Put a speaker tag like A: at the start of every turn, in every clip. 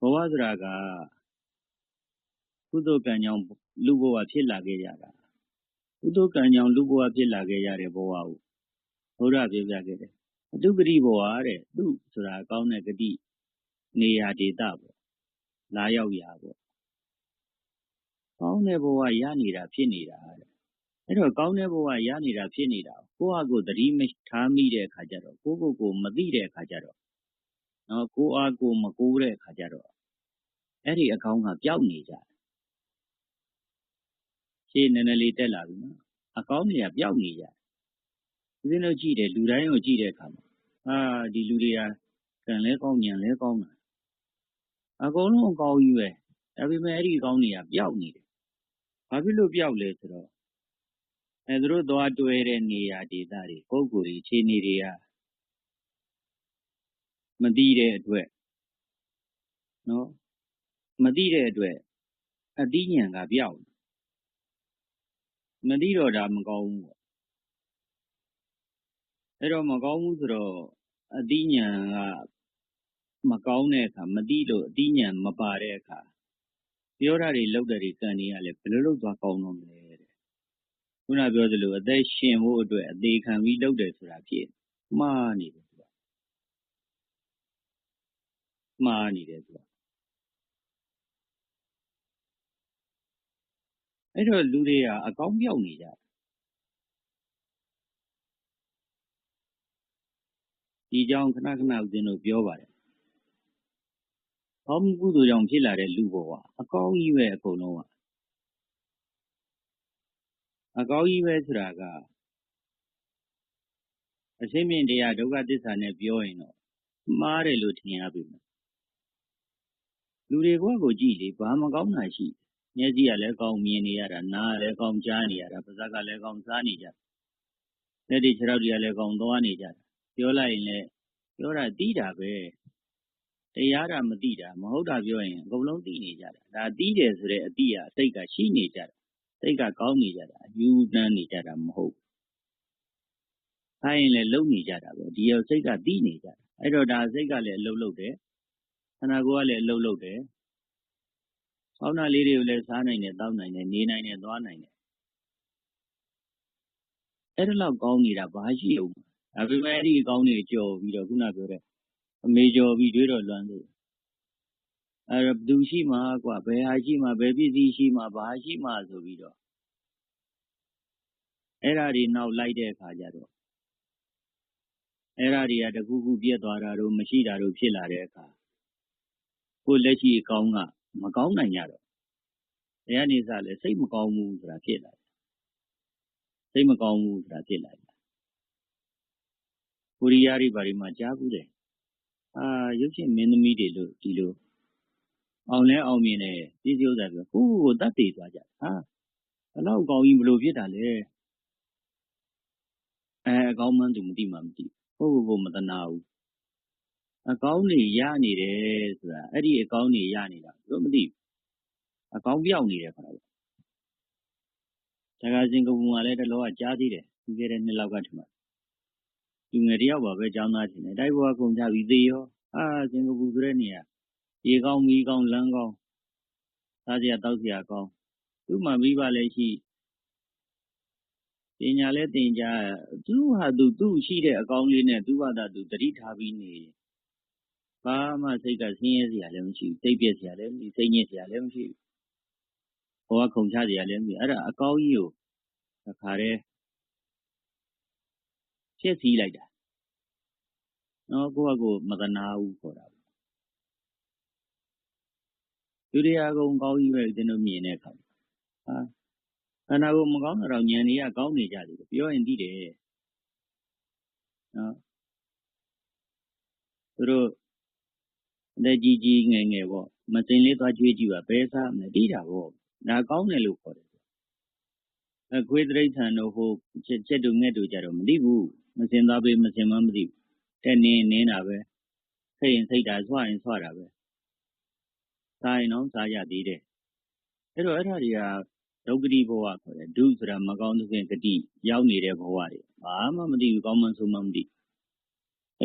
A: ဘဝဆိုတာကကုသိုလ်ကံကြောင့်လူဘဝဖြစ်လာခဲ့ကြတာကုသိုလ်ကံကြောင့်လူဘဝဖြစ်လာခဲ့ရတဲ့ဘဝကိုဘုရားပြောပြခဲ့တယ်အတုဂတိဘဝတဲ့သူဆိုတာကောင်းတဲ့ဂတိနေရာဒေသပေါ့လာရောက်ရာပေါ့ကောင်းတဲ့ဘဝရနေတာဖြစ်နေတာတဲ့အဲ့တော့ကောင်းတဲ့ဘဝရနေတာဖြစ်နေတာကိုယ့်ဟာကိုယ်သတိမထားမိတဲ့အခါကျတော့ကိုယ့်ကိုယ်ကိုမသိတဲ့အခါကျတော့ နော်ကိုယ်အားကိုယ်မကိုးတဲ့အခါကျတော့အဲ့ဒီအကောင်းကပျောက်နေကြတယ်ရှေ့နည်းနည်းလေးတက်လာပြီနော်အကောင်းတွေကပျောက်နေကြတယ်ဦးဇင်းတို့ကြည့်တယ်လူတိုင်းကိုကြည့်တဲ့အခါမှာအာဒီလူတွေကကံလဲကောင်းညံလဲကောင်းတာအကုန်လုံးအကောင်းကြီးပဲဒါပေမဲ့အဲ့ဒီအကောင်းတွေကပျောက်နေတယ်ဘာဖြစ်လို့ပျောက်လဲဆိုတော့အဲသူတို့သွားတွေ့တဲ့နေရာဒေသတွေပုံကိုယ်တွေခြေနေတွေက မသိတဲ့အတွက်နော်မသိတဲ့အတွက်အတိညာဏ်ကပြောက်မသိတော့ဒါမကောင်းဘူးပေါ့အဲ့တော့မကောင်းဘူးဆိုတော့အတိညာဏ်ကမကောင်းတဲ့အခါမသိလို့အတိညာဏ်မပါတဲ့အခါပြောတာတွေလောက်တဲ့တွေကံတွေကလည်းဘယ်လိုလုပ်သွားကောင်းတော့မလဲတဲ့ခုနပြောသလိုအသက်ရှင်ဖို့အတွက်အသေးခံပြီးလုပ်တယ်ဆိုတာဖြစ်မှားနေတယ်ဆိုတာ မှားနေတယ်ဆိုတာအဲ့တော့လူတွေကအကောင်းပြောက်နေကြဒီကြောင့်ခဏခဏဦးဇင်းတို့ပြောပါတယ်ကောင်းမှုကုသိုလ်ကြောင့်ဖြစ်လာတဲ့လူဘဝအကောင်းကြီးပဲအကုန်လုံးကအကောင်းကြီးပဲဆိုတာကအရှင်းမြင့်တရားဒုက္ခသစ္စာနဲ့ပြောရင်တော့မှားတယ်လို့ထင်ရပြီ လူတွေကိုကိုကြည့်လေဘာမကောင်းတာရှိမျက်စိကလည်းကောင်းမြင်နေရတာနားကလည်းကောင်းကြားနေရတာပါးစပ်ကလည်းကောင်းစားနေကြတာလက်တွေခြေထောက်တွေကလည်းကောင်းသွားနေကြတာပြောလိုက်ရင်လည်းပြောတာတီးတာပဲတရားတာမသိတာမဟုတ်တာပြောရင်အကုန်လုံးသိနေကြတာဒါသိတယ်ဆိုတဲ့အတိအစိတ်ကရှိနေကြတာစိတ်ကကောင်းနေကြတာယူတန်းနေကြတာမဟုတ်ဆိုင်ရင်လည်းလုံနေကြတာပဲဒီရောစိတ်ကသိနေကြတာအဲ့တော့ဒါစိတ်ကလည်းအလုံးလုံးတယ် ခန္ဓာကိုယ်ကလည်းအလုံးလုံးတယ်ဆောင်းတာလေးတွေကိုလည်းစားနိုင်တယ်တောက်နိုင်တယ်နေနိုင်တယ်သွားနိုင်တယ်အဲ့ဒါလောက်ကောင်းနေတာဘာရှိအောင်ဒါပေမဲ့အဲ့ဒီကောင်းနေကြော်ပြီးတော့ခုနပြောတဲ့အမေကြော်ပြီးတွေးတော့လွမ်းလို့အဲ့တော့ဘသူရှိမှာကွာဘယ်ဟာရှိမှာဘယ်ပစ္စည်းရှိမှာဘာရှိမှာဆိုပြီးတော့အဲ့ဓာတွေနောက်လိုက်တဲ့အခါကျတော့အဲ့ဓာတွေကတခုခုပြက်သွားတာတို့မရှိတာတို့ဖြစ်လာတဲ့အခါ ကိုလက်ရှိအကောင်းကမကောင်းနိုင်ကြတော့တရားနေစားလဲစိတ်မကောင်းဘူးဆိုတာဖြစ်လာတယ်စိတ်မကောင်းဘူးဆိုတာဖြစ်လာတယ်ကိုရီးယားတွေဘာတွေမှာကြားဘူးတယ်အာရုပ်ရှင်မင်းသမီးတွေလို့ဒီလိုအောင်လဲအောင်မြင်တယ်ဒီစည်းဥစ္စာပြောကိုကိုကိုတတ်တည်သွားကြဟာဘလောက်ကောင်းကြီးဘလို့ဖြစ်တာလဲအဲအကောင်းမှန်းသူမသိမှမသိဟုတ်ကိုကိုမတနာဘူး အကောင်းတွေရနေတယ်ဆိုတာအဲ့ဒီအကောင်းတွေရနေတာသူမသိဘူးအကောင်းပြောက်နေတယ်ခါတော့တက္ကစင်ကပူမှာလည်းတလောကကြားသေးတယ်ပြီးခဲ့တဲ့နှစ်လောက်ကထင်ပါဒီငယ်တယောက်ပါပဲကျောင်းသားချင်းတယ်တိုက်ဘောကုန်ကြပြီးသေးရောအာစင်ကာပူဆိုတဲ့နေရာရေကောင်းမီးကောင်းလမ်းကောင်းစားစရာတောက်စရာကောင်းသူ့မှာမိဘလည်းရှိပညာလည်းသင်ကြားသူဟာသူသူ့ရှိတဲ့အကောင်းလေးနဲ့သူ့ဘာသာသူတတိထားပြီးနေ ဘာမှစိတ်ကဆင်းရဲစရာလည်းမရှိဘူးစိတ်ပြည့်စရာလည်းမရှိစိတ်ညစ်စရာလည်းမရှိဘူးဘောကခုံချစရာလည်းမရှိအဲ့ဒါအကောင်းကြီးကိုတခါတည်းဖြစ်စည်းလိုက်တာနော်ကိုယ့်အကိုမတနာဘူးခေါ်တာလူတွေအကုန်ကောင်းကြီးပဲကျွန်တော်မြင်တဲ့အခါဟာခန္ဓာကိုယ်မကောင်းတော့ဉာဏ်တွေကကောင်းနေကြတယ်ပြောရင်သိတယ်နော်သူတို့ လက်ကြီးကြီးငယ်ငယ်ပေါ့မစင်လေးသွားကြွေးကြည့်ပါဘယ်စားမလဲပြီးတာပေါ့ဒါကောင်းတယ်လို့ခေါ်တယ်အခွေးတိရစ္ဆာန်တို့ဟိုချက်ချက်တို့ငှက်တို့ကြတော့မသိဘူးမစင်သွားပေးမစင်မှမသိဘူးတဲ့နင်းနင်းတာပဲစိတ်ရင်စိတ်တာဆွရင်ဆွတာပဲစားရင်တော့စားရသေးတယ်အဲ့တော့အဲ့ဒါတွေကဒုက္ခတိဘဝခေါ်တယ်ဒုဆိုတာမကောင်းတဲ့ဂတိရောက်နေတဲ့ဘဝတွေဘာမှမသိဘူးကောင်းမှန်းဆိုမှမသိ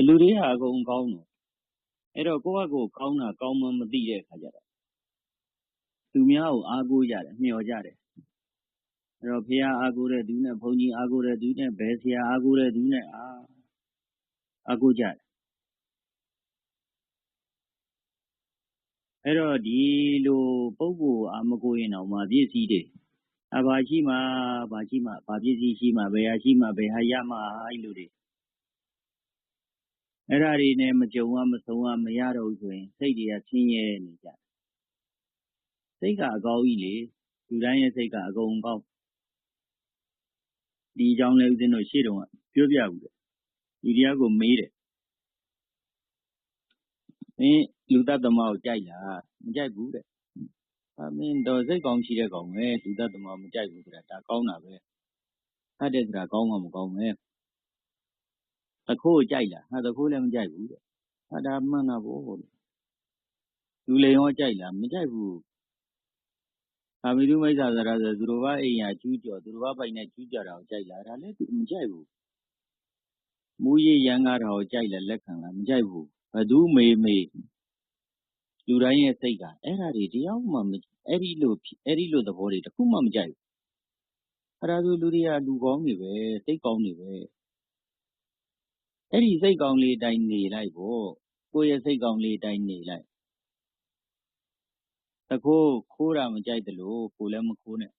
A: လူတွေကအကုန်ကောင်းတော့ အဲ့တော့ ကိုယ့်ဘက်ကိုကောင်းတာ ကောင်းမှမသိတဲ့အခါကျတော့ သူများကို အားကိုးကြတယ် မျှော်ကြတယ် အဲ့တော့ဖះအားကိုးတဲ့သူနဲ့ ဘုန်းကြီးအားကိုးတဲ့သူနဲ့ ဘယ်ဆရာအားကိုးတဲ့သူနဲ့ အာအားကိုးကြတယ် အဲ့တော့ ဒီလို ပုံကို အာမကိုရင်တော့မှပြည့်စည်တယ်အဘာရှိမှ ဘာရှိမှ ဘာပြည့်စည်ရှိမှ ဘယ်ဟာရှိမှ ဘယ်ဟာရမှ အဲ့လိုတွေ အဲ့ဒါတွေနဲ့မကြုံရမဆုံးရမရတော့ဘူးဆိုရင် စိတ်တွေကဆင်းရဲနေကြစိတ်ကအကောင်းကြီးလေလူတိုင်းရဲ့စိတ်ကအကုန်ကောင်းဒီအကြောင်းလေးဦးဇင်းတို့ရှေ့တုန်းကပြောပြဘူးတယ်ဒီတရားကိုမေးတယ်မင်းလူတ attva ကိုကြိုက်လားမကြိုက်ဘူးတဲ့အမင်းတော့စိတ်ကောင်းရှိတဲ့ကောင်ပဲလူတ attva မကြိုက်ဘူးဆိုတာဒါကောင်းတာပဲဖတ်တဲ့ဆိုတာကောင်းမှမကောင်းပဲ တခိုးကိုကြိုက်လားဟာတခိုးလည်းမကြိုက်ဘူးတဲ့ဟာဒါမှန်တာပေါ့လူလိန်ရောကြိုက်လားမကြိုက်ဘူးအာမိတုမိစ္ဆာသရဆိုသူတို့ဘာအိမ်ယာကျူးကျော်သူတို့ဘာပိုင်နဲ့ကျူးကျော်တာကိုကြိုက်လားဒါလည်းသူမကြိုက်ဘူးမူရရန်ကားတာကိုကြိုက်လားလက်ခံလားမကြိုက်ဘူးဘသူမေမေလူတိုင်းရဲ့စိတ်ကအဲ့ဒါတွေတရားမှမအဲ့ဒီလိုအဲ့ဒီလိုသဘောတွေတခုမှမကြိုက်ဘူးအဲ့ဒါဆိုလူတွေကလူကောင်းတွေပဲစိတ်ကောင်းတွေပဲ အဲ့ဒီစိတ်ကောင်းလေးတိုင်းနေလိုက်ပေါ့ကိုယ့်ရဲ့စိတ်ကောင်းလေးတိုင်းနေလိုက်တခိုးခိုးတာမကြိုက်တယ်လို့ကိုလည်းမခိုးနဲ့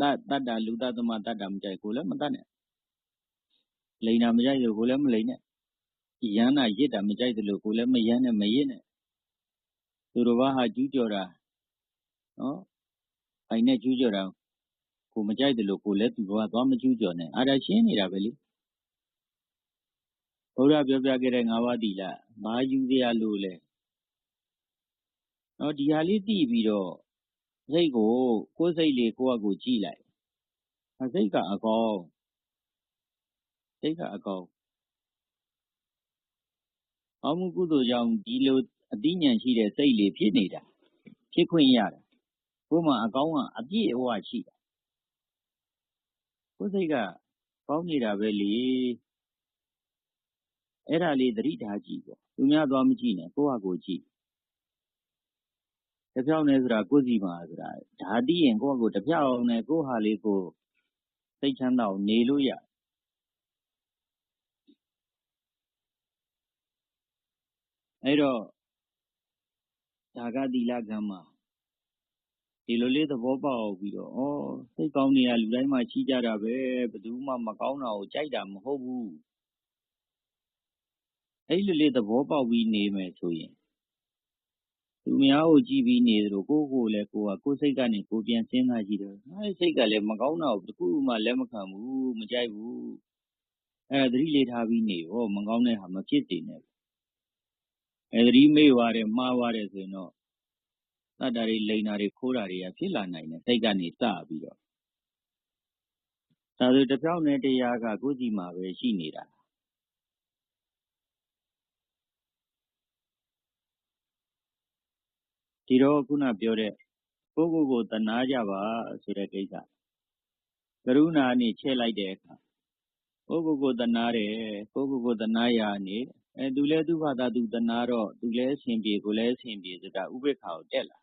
A: တတ်တတ်တာလူတတ်သမတတ်တာမကြိုက်ကိုလည်းမတတ်နဲ့လိန်တာမကြိုက်လို့ကိုလည်းမလိန်နဲ့ရမ်းတာရစ်တာမကြိုက်တယ်လို့ကိုလည်းမရမ်းနဲ့မရစ်နဲ့သူတော်ဘာဟာကျူးကျော်တာနော်အိုင်နဲ့ကျူးကျော်တာကိုမကြိုက်တယ်လို့ကိုလည်းသူတော်ကသွားမကျူးကျော်နဲ့အားဒါရှင်းနေတာပဲလေ ဘုရားပြောပြခဲ့တဲ့ငါးပါးသီလဘာယူစရာလို့လဲနော်ဒီဟာလေးသိပြီးတော့စိတ်ကိုကိုယ်စိတ်လေးကိုယ့်အကိုကြည့်လိုက်အစိတ်ကအကောင်စိတ်ကအကောင်အမှုကုသိုလ်ကြောင့်ဒီလိုအသိဉာဏ်ရှိတဲ့စိတ်လေးဖြစ်နေတာဖြစ်ခွင့်ရတာကိုယ်မှာအကောင်းကအပြည့်အဝရှိတာကိုယ်စိတ်ကကောင်းနေတာပဲလေ အဲ့ဒါလေး သတိထားကြည့်ပေါ့ သူများသွားမကြည့်နဲ့ ကိုယ့်ဟာကိုယ်ကြည့်တပြောင်းနေဆိုတာ ကိုယ်စီမှာဆိုတာ ဒါသိရင် ကိုယ့်ဟာကိုယ်တပြောင်းနေကိုယ့်ဟာလေးကိုစိတ်ချမ်းသာအောင် နေလို့ရအဲ့တော့ ဒါက သီလကံမှာဒီလိုလေး သဘောပေါက်ပြီးတော့ဩစိတ်ကောင်းနေရလူတိုင်းမှာ ရှိကြတာပဲ ဘယ်သူမှ မကောင်းတာကို ကြိုက်တာ မဟုတ်ဘူး အဲ့လိုလေး သဘောပေါက်ပြီးနေမယ်ဆိုရင်သူများကိုကြည့်ပြီးနေသလို ကိုယ့်ကိုယ်လည်း ကိုယ်ကကိုယ်စိတ်ကနေ ကိုယ်ပြန်စဉ်းစားကြည့်တော့အဲ့စိတ်ကလည်း မကောင်းတာကို တခုမှ လက်မခံဘူး မကြိုက်ဘူး အဲ့သတိလေးထားပြီးနေရောမကောင်းတဲ့ဟာ မဖြစ်စေနဲ့အဲ့ သတိမေ့သွားတယ် မှားသွားတယ်ဆိုရင်တော့တတ်တာတွေ လိန်တာတွေ ခိုးတာတွေက ဖြစ်လာနိုင်တယ် စိတ်ကနေ စပြီးတော့ ဒါဆိုတပြောင်းနဲ့တရားကကိုယ်စီမှာပဲ ရှိနေတာ ဒီတော့ ခုနပြောတဲ့ ကိုယ့်ကိုယ်ကိုတနာကြပါဆိုတဲ့ကိစ္စ ကရုဏာနဲ့ချဲ့လိုက်တဲ့အခါ ကိုယ့်ကိုယ်ကိုတနာတယ် ကိုယ့်ကိုယ်ကိုတနာရနေအဲသူလဲသူ့ဘာသာသူတနာတော့ သူလဲအဆင်ပြေ ကိုလဲအဆင်ပြေဆိုတာ ဥပေက္ခာကို တက်လာ